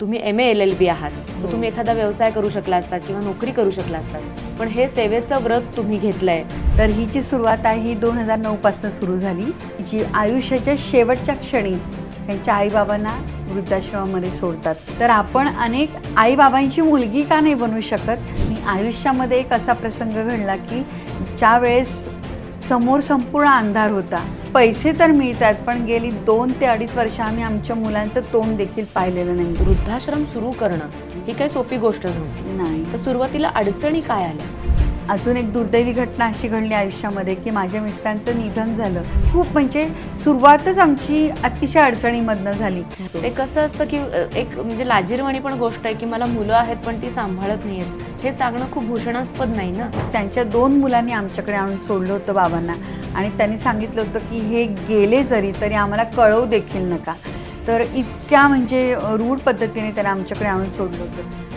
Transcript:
तुम्ही M A L L B आहात. तर तुम्ही एखादा व्यवसाय करू शकला असतात किंवा नोकरी करू शकला असतात पण हे सेवेचं व्रत तुम्ही घेतलंय. तर ही जी सुरुवात आहे ही दोन हजार नऊपासून सुरू झाली. जी आयुष्याच्या शेवटच्या क्षणी त्यांच्या आईबाबांना वृद्धाश्रमामध्ये सोडतात. तर आपण अनेक आईबाबांची मुलगी का नाही बनू शकत? आणि आयुष्यामध्ये एक असा प्रसंग घडला की ज्या वेळेस समोर संपूर्ण अंधार होता पैसे तर मिळतात पण गेली दोन ते अडीच वर्ष आम्ही आमच्या मुलांचं तोंड देखील पाहिलेलं नाही. वृद्धाश्रम सुरू करणं ही काही सोपी गोष्ट नव्हती. नाही. तर सुरुवातीला अडचणी काय आल्या? अजून एक दुर्दैवी घटना अशी घडली आयुष्यामध्ये की माझ्या मिस्टरांचं निधन झालं. खूप म्हणजे सुरुवातच आमची अतिशय अडचणीमधनं झाली. ते कसं असतं की एक म्हणजे लाजीरवाणी पण गोष्ट आहे की मला मुलं आहेत पण ती सांभाळत नाहीयेत. हे सांगणं खूप भूषणास्पद नाही ना? त्यांच्या दोन मुलांनी आमच्याकडे आणून सोडलं होतं बाबांना. आणि त्यांनी सांगितलं होतं की हे गेले जरी तरी आम्हाला कळवू देखील नका. तर इतक्या म्हणजे रूढ पद्धतीने त्यांना आमच्याकडे आणून सोडलं होतं.